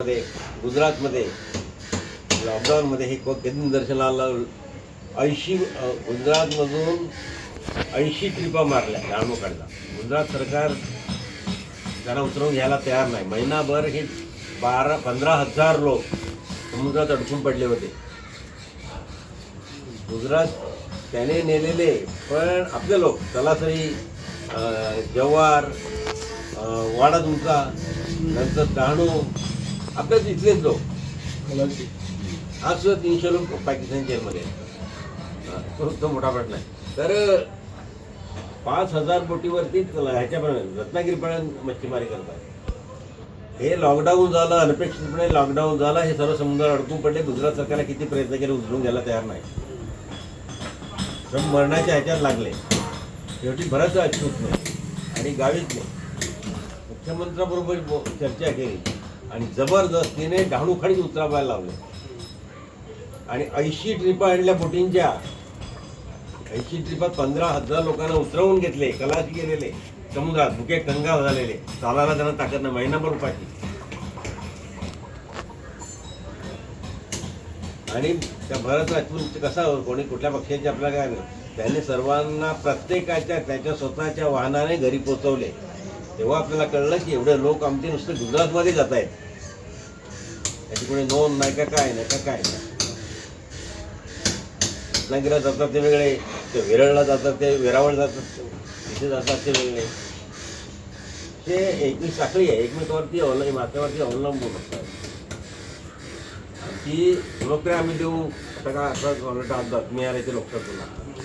मध्ये गुजरातमध्ये लॉकडाऊनमध्ये हे कधी दर्शनाला ऐंशी गुजरातमधून ऐंशी ट्रिपा मारल्या डहाणूकडला गुजरात सरकार त्यांना उतरवून घ्यायला तयार नाही. महिनाभर हे बारा पंधरा हजार लोक समुद्रात अडकून पडले होते. गुजरात त्याने नेलेले पण आपले लोक तलासरी अं, जव्हार वाडा दुमका नंतर डहाणू आपल्याच इथलेच लोक. आज सुद्धा तीनशे लोक पाकिस्तान जेलमध्ये तो मोठा प्रश्न आहे. तर पाच हजार बोटीवरती ह्याच्यापर्यंत रत्नागिरीपर्यंत मच्छीमारी करतात. हे लॉकडाऊन झालं अनपेक्षितपणे लॉकडाऊन झालं हे सर्व समुद्रात अडकून पडले. गुजरात सरकारला किती प्रयत्न केले उचलून घ्यायला तयार नाही. मरणाच्या ह्याच्यात लागले. शेवटी बराच अच्युत नाही. आणि गावीच नाही मुख्यमंत्र्याबरोबर चर्चा केली. आणि जबरदस्तीने डहाणूखाडीत उतरावायला लावले. आणि ऐंशी ट्रिपा आणल्या बोटींच्या. ऐंशी ट्रिपात पंधरा हजार लोकांना उतरवून घेतले कलाशी गेलेले समुद्रात मुके कंगाल झालेले. चालायला त्यांना ताकद नाही महिनाभर उपाशी. आणि त्या भरत राजपूत कसा कोणी कुठल्या पक्षाचे आपल्याला काय नाही त्याने सर्वांना प्रत्येकाच्या त्याच्या स्वतःच्या वाहनाने घरी पोचवले तेव्हा आपल्याला कळलं की एवढे लोक आमचे नुसते गुजरातमध्ये जात आहेत. त्याची कोणी नोंद नाही का काय नाही का काय नाही. रत्नागिरीला जातात ते वेगळे ते वेरळला जातात ते वेरावळ जातात तिथे जातात ते वेगळे. ते एकमेक साखळी आहे एकमेकावरती अवलंब माथ्यावरती अवलंबून असतात. ती लोक आम्ही देऊ आता का असं आज बातमी आले ते लोक तुला